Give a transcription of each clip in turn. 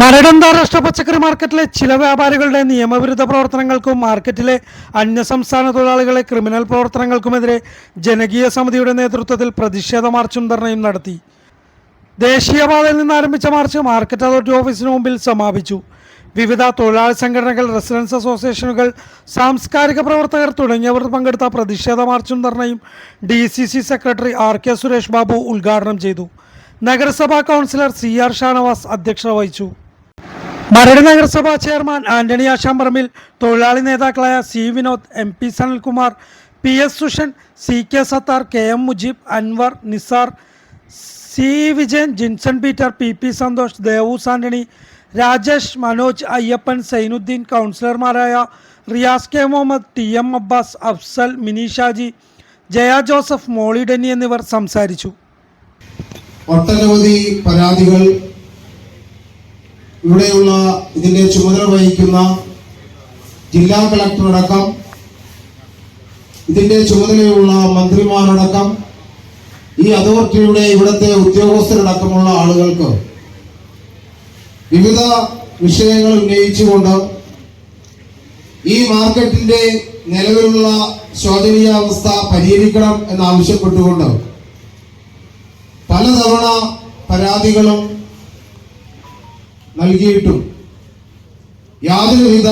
മരട് അന്താരാഷ്ട്ര പച്ചക്കറി മാർക്കറ്റിലെ ചില വ്യാപാരികളുടെ നിയമവിരുദ്ധ പ്രവർത്തനങ്ങൾക്കും മാർക്കറ്റിലെ അന്യസംസ്ഥാന തൊഴിലാളികളെ ക്രിമിനൽ പ്രവർത്തനങ്ങൾക്കുമെതിരെ ജനകീയ സമിതിയുടെ നേതൃത്വത്തിൽ പ്രതിഷേധ മാർച്ചും ധർണയും നടത്തി. ദേശീയപാതയിൽ നിന്ന് ആരംഭിച്ച മാർച്ച് മാർക്കറ്റ് അതോറിറ്റി ഓഫീസിന് മുമ്പിൽ സമാപിച്ചു. വിവിധ തൊഴിലാളി സംഘടനകൾ റെസിഡൻസ് അസോസിയേഷനുകൾ സാംസ്കാരിക പ്രവർത്തകർ തുടങ്ങിയവർ പങ്കെടുത്ത പ്രതിഷേധ മാർച്ചും ധർണയും D C C secretary R K Suresh Babu ഉദ്ഘാടനം ചെയ്തു. നഗരസഭാ കൗൺസിലർ സി ആർ ഷാനവാസ് അധ്യക്ഷത വഹിച്ചു. മരട് നഗരസഭാ ചെയർമാൻ ആന്റണി ആശാമ്പറമ്പിൽ തൊഴിലാളി നേതാക്കളായ C Vinod M P Sanalkumar P S Sushan C K Sathar K M Mujeeb Anwar Nisar C Vijayan Jinson Peter P P Santhosh Devus Antony Rajesh Manoj Ayyappan Sainudheen കൗൺസിലർമാരായ Riyas K Muhammad T M Abbas Afsal Mini Shaji Jaya Joseph Molly Denny എന്നിവർ സംസാരിച്ചു. ഒട്ടനവധി പരാതികൾ ഇവിടെയുള്ള ഇതിന്റെ ചുമതല വഹിക്കുന്ന ജില്ലാ കളക്ടറടക്കം ഇതിന്റെ ചുമതലയുള്ള മന്ത്രിമാരടക്കം ഈ അതോറിറ്റിയുടെ ഇവിടുത്തെ ഉദ്യോഗസ്ഥരടക്കമുള്ള ആളുകൾക്ക് വിവിധ വിഷയങ്ങൾ ഉന്നയിച്ചുകൊണ്ട് ഈ മാർക്കറ്റിന്റെ നിലവിലുള്ള ശോചനീയാവസ്ഥ പരിഹരിക്കണം എന്നാവശ്യപ്പെട്ടുകൊണ്ട് പലതവണ പരാതികളും നൽകിയിട്ടും യാതൊരുവിധ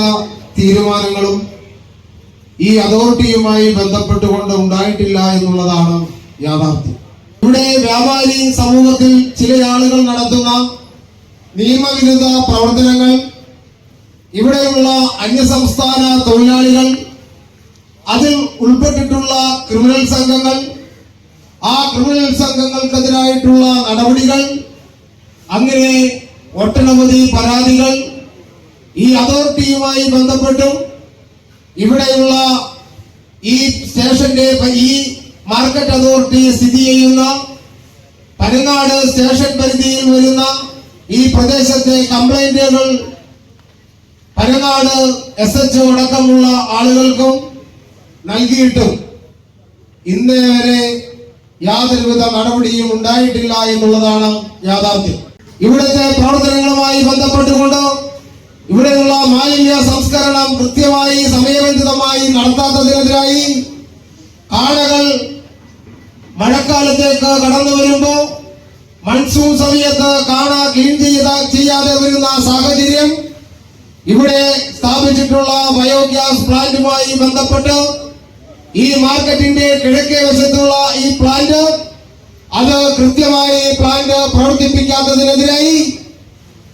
തീരുമാനങ്ങളും ഈ അതോറിറ്റിയുമായി ബന്ധപ്പെട്ടുകൊണ്ട് ഉണ്ടായിട്ടില്ല എന്നുള്ളതാണ് യാഥാർത്ഥ്യം. ഇവിടെ വ്യാപാരി സമൂഹത്തിൽ ചില ആളുകൾ നടത്തുന്ന നിയമവിരുദ്ധ പ്രവർത്തനങ്ങൾ ഇവിടെയുള്ള അന്യസംസ്ഥാന തൊഴിലാളികൾ അതിൽ ഉൾപ്പെട്ടിട്ടുള്ള ക്രിമിനൽ സംഘങ്ങൾ ആ ക്രിമിനൽ സംഘങ്ങൾക്കെതിരായിട്ടുള്ള നടപടികൾ അങ്ങനെ ഒട്ടനവധി പരാതികൾ ഈ അതോറിറ്റിയുമായി ബന്ധപ്പെട്ടും. ഇവിടെയുള്ള ഈ സ്റ്റേഷന്റെ ഈ മാർക്കറ്റ് അതോറിറ്റി സ്ഥിതി ചെയ്യുന്ന പനങ്ങാട് സ്റ്റേഷൻ പരിധിയിൽ വരുന്ന ഈ പ്രദേശത്തെ കംപ്ലൈന്റുകൾ പനങ്ങാട് എസ് എച്ച് അടക്കമുള്ള ആളുകൾക്കും നൽകിയിട്ടും ഇന്നേ വരെ യാതൊരുവിധ നടപടിയും ഉണ്ടായിട്ടില്ല എന്നുള്ളതാണ് യാഥാർത്ഥ്യം. ഇവിടുത്തെ പ്രവർത്തനങ്ങളുമായി ബന്ധപ്പെട്ടുകൊണ്ട് ഇവിടെയുള്ള മാലിന്യ സംസ്കരണം കൃത്യമായി സമയബന്ധിതമായി നടത്താത്തതിനെതിരായി കാടകൾ മഴക്കാലത്തേക്ക് കടന്നു വരുമ്പോൾ മൺസൂൺ സമയത്ത് കാണ ക്ലീൻ ചെയ്ത ചെയ്യാതെ വരുന്ന സാഹചര്യം ഇവിടെ സ്ഥാപിച്ചിട്ടുള്ള ബയോഗ്യാസ് പ്ലാന്റുമായി ബന്ധപ്പെട്ട് ഈ മാർക്കറ്റിന്റെ കിഴക്കേ വശത്തുള്ള ഈ പ്ലാന്റ് അത് കൃത്യമായി പ്ലാന്റ് പ്രവർത്തിപ്പിക്കാത്തതിനെതിരായി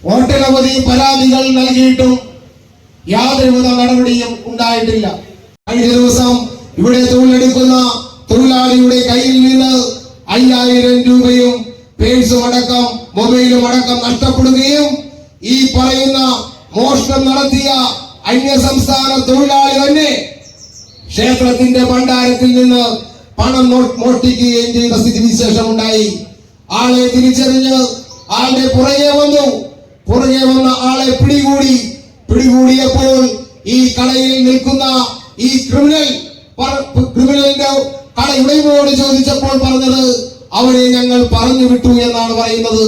ഒട്ടനവധി പരാതികൾ നൽകിയിട്ടും യാതൊരുവിധ നടപടിയും ഉണ്ടായിട്ടില്ല. കഴിഞ്ഞ ദിവസം ഇവിടെ തൊഴിലെടുക്കുന്ന തൊഴിലാളിയുടെ കയ്യിൽ നിന്ന് അയ്യായിരം രൂപയും പേഴ്സും അടക്കം മൊബൈലും അടക്കം നഷ്ടപ്പെടുകയും ഈ പറയുന്ന മോഷണം നടത്തിയ അന്യ സംസ്ഥാന തൊഴിലാളി തന്നെ ക്ഷേത്രത്തിന്റെ ഭണ്ഡാരത്തിൽ നിന്ന് പണം മോഷ്ടിക്ക് മോഷ്ടിക്കുകയും ചെയ്ത സ്ഥിതിവിശേഷം ഉണ്ടായി ആളെ തിരിച്ചറിഞ്ഞ് ആളുടെ പുറകെ വന്നു. പുറകെ വന്ന ആളെ പിടികൂടി. പിടികൂടിയപ്പോൾ ഈ കടയിൽ നിൽക്കുന്ന ഈ ക്രിമിനൽ ക്രിമിനലിന്റെ കട ഉടമയോട് ചോദിച്ചപ്പോൾ പറഞ്ഞത് അവരെ ഞങ്ങൾ പറഞ്ഞു വിട്ടു എന്നാണ് പറയുന്നത്.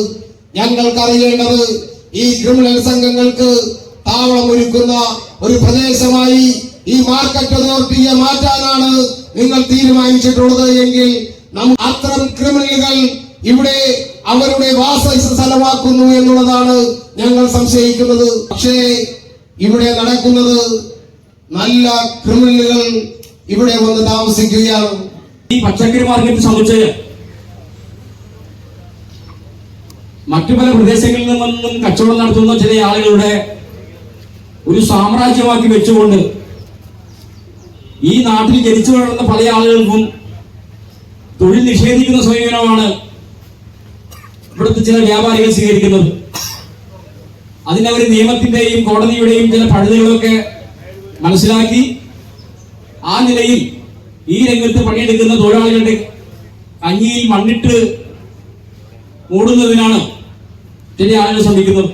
ഞങ്ങൾക്ക് അറിയേണ്ടത് ഈ ക്രിമിനൽ സംഘങ്ങൾക്ക് താവളം ഒരുക്കുന്ന ഒരു പ്രദേശമായി ഈ മാർക്കറ്റ് അതോറിറ്റിയെ മാറ്റാനാണ് നിങ്ങൾ തീരുമാനിച്ചിട്ടുള്ളത് എങ്കിൽ അത്തരം ക്രിമിനലുകൾ ഇവിടെ അവരുടെ വാസ സ്ഥലമാക്കുന്നു എന്നുള്ളതാണ് ഞങ്ങൾ സംശയിക്കുന്നത്. പക്ഷേ ഇവിടെ നടക്കുന്നത് നല്ല ക്രിമിനലുകൾ ഇവിടെ വന്ന് താമസിക്കുകയാണ്. ഈ പച്ചക്കറി മാർക്കറ്റ് സമുച്ചയം മറ്റു പല പ്രദേശങ്ങളിൽ നിന്നും കച്ചവടം നടത്തുന്ന ചില ആളുകളുടെ ഒരു സാമ്രാജ്യമാക്കി വെച്ചുകൊണ്ട് ഈ നാട്ടിൽ ജനിച്ചു വളർന്ന പല ആളുകൾക്കും തൊഴിൽ നിഷേധിക്കുന്ന സമീപനമാണ് ഇവിടുത്തെ ചില വ്യാപാരികൾ സ്വീകരിക്കുന്നത്. അതിനവർ നിയമത്തിന്റെയും കോടതിയുടെയും ചില പഴുതുകളൊക്കെ മനസ്സിലാക്കി ആ നിലയിൽ ഈ രംഗത്ത് പണിയെടുക്കുന്ന തൊഴിലാളികളുടെ കഞ്ഞിയിൽ മണ്ണിട്ട് മൂടുന്നതിനാണ് ചില ആളുകൾ ശ്രമിക്കുന്നത്.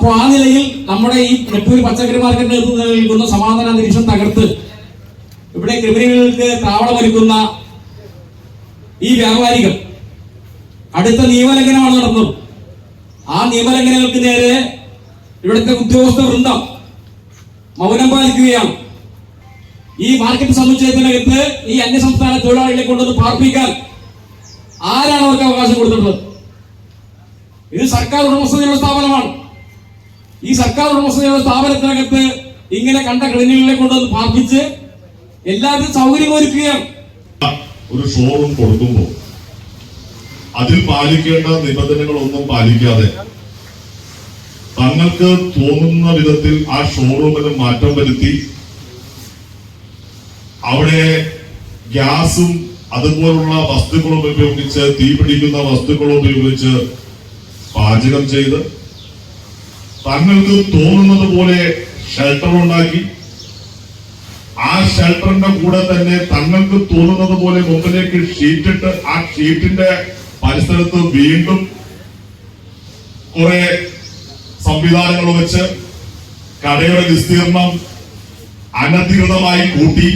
അപ്പോൾ ആ നിലയിൽ നമ്മുടെ ഈ നെപ്പൂരി പച്ചക്കറി മാർക്കറ്റിൽ നൽകുന്ന സമാധാന അന്തരീക്ഷം തകർത്ത് ഇവിടെ ക്രിമിനലുകൾക്ക് താവളമൊരുക്കുന്ന ഈ വ്യാപാരികൾ അടുത്ത നിയമലംഘനമാണ് നടന്നത്. ആ നിയമലംഘനങ്ങൾക്ക് നേരെ ഇവിടുത്തെ ഉദ്യോഗസ്ഥ വൃന്ദം മൗനം പാലിക്കുകയാണ്. ഈ മാർക്കറ്റ് സമുച്ചയത്തിനകത്ത് ഈ അന്യസംസ്ഥാന തൊഴിലാളികളെ കൊണ്ടുവന്ന് പാർപ്പിക്കാൻ ആരാണ് അവർക്ക് അവകാശം കൊടുത്തിട്ടുള്ളത്? ഇത് സർക്കാർ ഉടമസ്ഥതയുള്ള സ്ഥാപനമാണ്. ഈ സർക്കാർ ഉടമസ്ഥതയുള്ള സ്ഥാപനത്തിനകത്ത് ഇങ്ങനെ കണ്ട ക്ലിനിക്കുകളെ കൊണ്ടുവന്ന് പാർപ്പിച്ച് എല്ലാവരും സൗകര്യം ഒരുക്കുകയാണ്. ഒരു ഷോറൂം കൊടുക്കുമ്പോൾ അതിൽ പാലിക്കേണ്ട നിബന്ധനകളൊന്നും പാലിക്കാതെ തങ്ങൾക്ക് തോന്നുന്ന വിധത്തിൽ ആ ഷോറൂമിന് മാറ്റം വരുത്തി അവിടെ ഗ്യാസും അതുപോലുള്ള വസ്തുക്കളും ഉപയോഗിച്ച് തീ പിടിക്കുന്ന വസ്തുക്കളും ഉപയോഗിച്ച് പാചകം ചെയ്ത് തങ്ങൾക്ക് തോന്നുന്നത് പോലെ ഷെൽട്ടർ ഉണ്ടാക്കി. ആ ഷെൽട്ടറിന്റെ കൂടെ തന്നെ തങ്ങൾക്ക് തോന്നുന്നത് പോലെ മുമ്പിലേക്ക് ഷീറ്റിട്ട് ആ ഷീറ്റിന്റെ പരിസരത്ത് വീണ്ടും കുറെ സംവിധാനങ്ങൾ വെച്ച് കടയുടെ വിസ്തീർണം അനധികൃതമായി കൂട്ടി.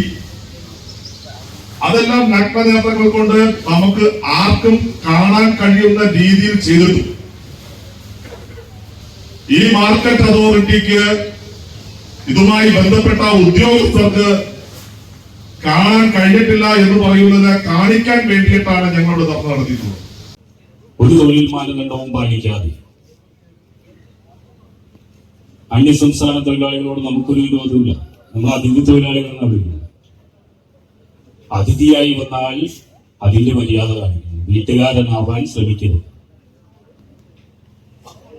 അതെല്ലാം നഗ്നനേത്രങ്ങൾ കൊണ്ട് നമുക്ക് ആർക്കും കാണാൻ കഴിയുന്ന രീതിയിൽ ചെയ്തിട്ടു ഈ മാർക്കറ്റ് അതോറിറ്റിക്ക് ഇതുമായി ബന്ധപ്പെട്ട ഉദ്യോഗസ്ഥർക്ക് കാണാൻ കഴിഞ്ഞിട്ടില്ല എന്ന് പറയുന്നത് കാണിക്കാൻ വേണ്ടിയിട്ടാണ് ഞങ്ങളുടെ തർക്കം നടത്തിയിട്ടുള്ളത്. ഒരു തൊഴിൽ മാനദണ്ഡവും പാലിക്കാതെ അന്യസംസ്ഥാന തൊഴിലാളികളോട് നമുക്കൊരു വിരോധമില്ല നമ്മൾ അതിഥി തൊഴിലാളികൾ എന്നാണ് വിളിക്കുന്നത് അതിഥിയായി വന്നാൽ അതിന്റെ മര്യാദ കാണിക്കുന്നു വീട്ടുകാരനാവാൻ ശ്രമിക്കരുത്.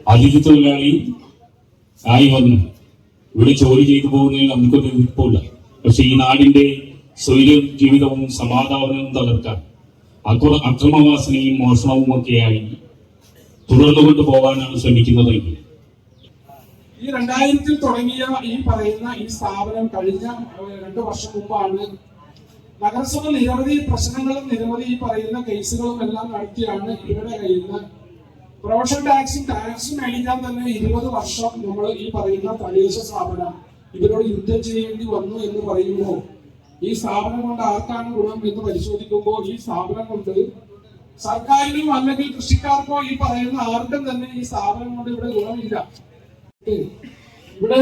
അതിഥി തൊഴിലാളി ആയി വന്ന്. ഇവിടെ ജോലി ചെയ്തു പോകുന്നതിൽ നമുക്കൊരു എതിർപ്പില്ല പക്ഷെ ഈ നാടിന്റെ സ്വൈര ജീവിതവും സമാധാനവും തകർക്കാൻ അക്ര അക്രമവാസനയും മോഷണവും ഒക്കെയായി തുടർന്നുകൊണ്ട് പോകാനാണ് ശ്രമിക്കുന്നതെങ്കിൽ. ഈ രണ്ടായിരത്തിൽ തുടങ്ങിയ ഈ പറയുന്ന ഈ സ്ഥാപനം കഴിഞ്ഞ രണ്ടു വർഷം മുമ്പാണ് നഗരസഭ നിരവധി പ്രശ്നങ്ങളും നിരവധി ഈ പറയുന്ന കേസുകളും എല്ലാം നടത്തിയാണ് ഇവരുടെ കയ്യിൽ നിന്ന് പ്രൊഫഷൻ ടാക്സും ടാക്സും മേടിക്കാൻ തന്നെ ഇരുപത് വർഷം നമ്മൾ ഈ പറയുന്ന തദ്ദേശ സ്ഥാപനം ഇവരോട് യുദ്ധം ചെയ്യേണ്ടി വന്നു എന്ന് പറയുമ്പോൾ ഈ സ്ഥാപനം കൊണ്ട് ആർക്കാണ് ഗുണം എന്ന് പരിശോധിക്കുമ്പോൾ ഈ സ്ഥാപനം കൊണ്ട് സർക്കാരിനും അല്ലെങ്കിൽ കൃഷിക്കാർക്കോ ഈ പറയുന്ന ആർക്കും തന്നെ ഈ സ്ഥാപനം കൊണ്ട് ഇവിടെ ഗുണമില്ല. ഇവിടെ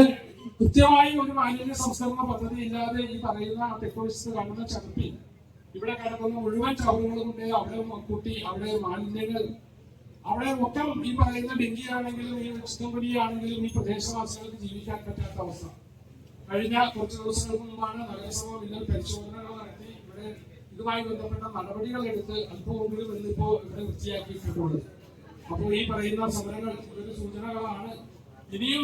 കൃത്യമായി ഒരു മാലിന്യ സംസ്കരണ പദ്ധതി ഇല്ലാതെ ഈ പറയുന്ന ടെക്നോളജിസ്റ്റ് കാണുന്ന ചടപ്പിൽ ഇവിടെ കിടക്കുന്ന മുഴുവൻ ചവറുകളും കൊണ്ട് അവിടെ കൂട്ടി അവിടെ മാലിന്യങ്ങൾ അവിടെ മൊത്തം ഈ പറയുന്ന ഡെങ്കി ആണെങ്കിലും ഈ ആണെങ്കിലും ഈ പ്രദേശവാസികൾക്ക് ജീവിക്കാൻ പറ്റാത്ത അവസ്ഥ. കഴിഞ്ഞ കുറച്ച് ദിവസങ്ങൾക്ക് മുമ്പാണ് നഗരസഭ വില്ലൽ പരിശോധനകൾ നടത്തി. ഇവിടെ ഇതുമായി ബന്ധപ്പെട്ട നടപടികൾ എടുത്ത് അല്പമെങ്കിലും ഇന്നിപ്പോ ഇവിടെ വൃത്തിയാക്കിയിട്ടുള്ളത് അപ്പോൾ ഈ പറയുന്ന സമരങ്ങൾ ഒരു സൂചനകളാണ്. ഇനിയും